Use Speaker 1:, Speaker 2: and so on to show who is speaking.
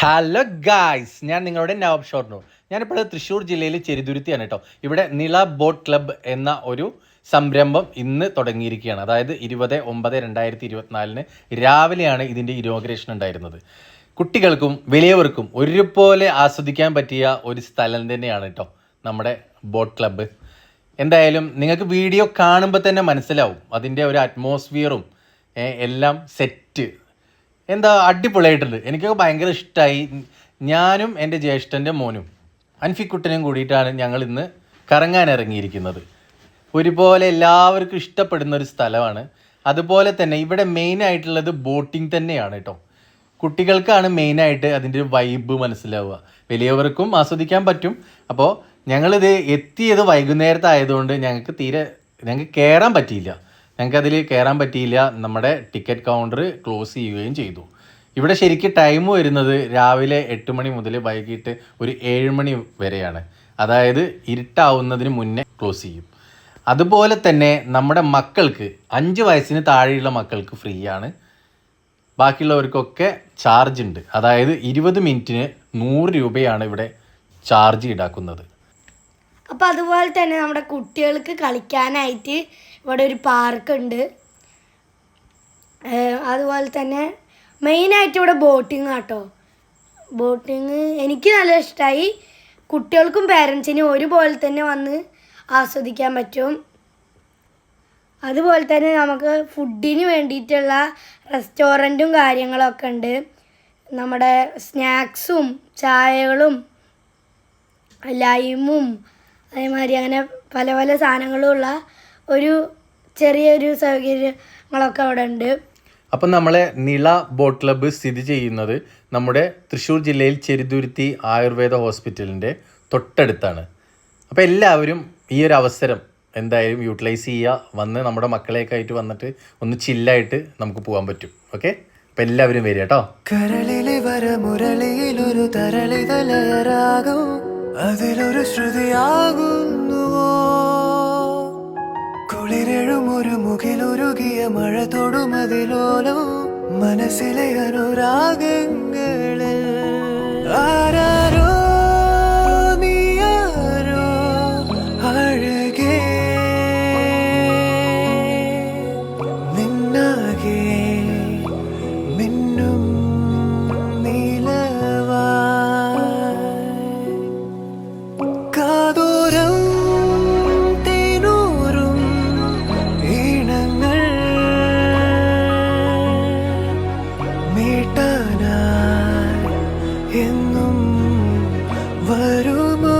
Speaker 1: Hello guys ഞാൻ നിങ്ങളുടെ നവാബ് ഷോർണൂർ ഞാനിപ്പോൾ തൃശ്ശൂർ ജില്ലയിൽ ചെരുതുരുത്തിയാണ് കേട്ടോ. ഇവിടെ നിള ബോട്ട് ക്ലബ്ബ് എന്ന ഒരു സംരംഭം ഇന്ന് തുടങ്ങിയിരിക്കുകയാണ്. അതായത് ഇരുപത് ഒമ്പത് രണ്ടായിരത്തി ഇരുപത്തിനാലിന് രാവിലെയാണ് ഇതിന്റെ ഇനോഗ്രേഷൻ ഉണ്ടായിരുന്നത്. കുട്ടികൾക്കും വലിയവർക്കും ഒരുപോലെ ആസ്വദിക്കാൻ പറ്റിയ ഒരു സ്ഥലം തന്നെയാണ് കേട്ടോ നമ്മുടെ ബോട്ട് ക്ലബ്ബ് എന്തായാലും നിങ്ങൾക്ക് വീഡിയോ കാണുമ്പോൾ തന്നെ മനസ്സിലാവും. അതിന്റെ ഒരു അറ്റ്മോസ്ഫിയറും എല്ലാം സെറ്റ് എന്താ അടിപൊളിയായിട്ടുണ്ട്. എനിക്കൊക്കെ ഭയങ്കര ഇഷ്ടമായി ഞാനും എന്റെ ജ്യേഷ്ഠന്റെ മോനും അൻഫിക്കുട്ടനും കൂടിയിട്ടാണ് ഞങ്ങൾ ഇന്ന് കറങ്ങാൻ ഇറങ്ങിയിരിക്കുന്നത്. ഒരുപോലെ എല്ലാവർക്കും ഇഷ്ടപ്പെടുന്ന ഒരു സ്ഥലമാണ്. അതുപോലെ തന്നെ ഇവിടെ മെയിൻ ആയിട്ടുള്ളത് ബോട്ടിംഗ് തന്നെയാണ് കേട്ടോ. കുട്ടികൾക്കാണ് മെയിനായിട്ട് അതിന്റെ ഒരു വൈബ് മനസ്സിലാവുക. വലിയവർക്കും ആസ്വദിക്കാൻ പറ്റും. അപ്പോൾ ഞങ്ങളിത് എത്തിയത് വൈകുന്നേരത്തെ ആയതുകൊണ്ട് ഞങ്ങൾക്ക് തീരെ ഞങ്ങൾക്ക് കയറാൻ പറ്റിയില്ല. ഞങ്ങൾക്ക് അതിൽ കയറാൻ പറ്റിയില്ല. നമ്മുടെ ടിക്കറ്റ് കൗണ്ടർ ക്ലോസ് ചെയ്യുകയും ചെയ്തു. ഇവിടെ ശരിക്കും ടൈം വരുന്നത് രാവിലെ എട്ട് മണി മുതൽ വൈകിട്ട് ഒരു ഏഴ് മണി വരെയാണ്. അതായത് ഇരുട്ടാവുന്നതിന് മുന്നേ ക്ലോസ് ചെയ്യും. അതുപോലെ തന്നെ നമ്മുടെ മക്കൾക്ക് അഞ്ച് വയസ്സിന് താഴെയുള്ള മക്കൾക്ക് ഫ്രീ ആണ് ബാക്കിയുള്ളവർക്കൊക്കെ ചാർജ് ഉണ്ട്. അതായത് ഇരുപത് മിനിറ്റിന് നൂറ് രൂപയാണ് ഇവിടെ ചാർജ് ഈടാക്കുന്നത്.
Speaker 2: അപ്പം അതുപോലെ തന്നെ നമ്മുടെ കുട്ടികൾക്ക് കളിക്കാനായിട്ട് ഇവിടെ ഒരു പാർക്കുണ്ട്. അതുപോലെ തന്നെ മെയിനായിട്ട് ഇവിടെ ബോട്ടിങ് ആട്ടോ. ബോട്ടിങ് എനിക്ക് നല്ല ഇഷ്ടമായി കുട്ടികൾക്കും പേരൻസിനും ഒരുപോലെ തന്നെ വന്ന് ആസ്വദിക്കാൻ പറ്റും. അതുപോലെ തന്നെ നമുക്ക് ഫുഡിന് വേണ്ടിയിട്ടുള്ള റെസ്റ്റോറന്റും കാര്യങ്ങളൊക്കെ ഉണ്ട്. നമ്മുടെ സ്നാക്സും ചായകളും ലൈമും അതേമാതിരി അങ്ങനെ പല പല സാധനങ്ങളും ഉള്ള ഒരു ചെറിയൊരു സൗകര്യങ്ങളൊക്കെ അവിടെ ഉണ്ട്
Speaker 1: അപ്പം നമ്മളെ നിള ബോട്ട് ക്ലബ്ബ് സ്ഥിതി ചെയ്യുന്നത് നമ്മുടെ തൃശ്ശൂർ ജില്ലയിൽ ചെരുതുരുത്തി ആയുർവേദ ഹോസ്പിറ്റലിന്റെ തൊട്ടടുത്താണ്. അപ്പോൾ എല്ലാവരും ഈ ഒരു അവസരം എന്തായാലും യൂട്ടിലൈസ് ചെയ്യുക. വന്ന് നമ്മുടെ മക്കളെയൊക്കെ ആയിട്ട് വന്നിട്ട് ഒന്ന് ചില്ലായിട്ട് നമുക്ക് പോകാൻ പറ്റും. ഓക്കെ? അപ്പോൾ എല്ലാവരും വരിക കേട്ടോ.
Speaker 3: കരളിലെ വരമുരളിയിലൊരു തരളിതലയരാകും അതിലൊരു ശ്രുതിയാകുന്നുവോ? കുളിരെഴും ഒരു മുകിലുരുകിയ മഴ തൊടുമതിലോലം മനസ്സിലെ അനുരാഗങ്ങളിൽ. ആരാരോ വരുമോ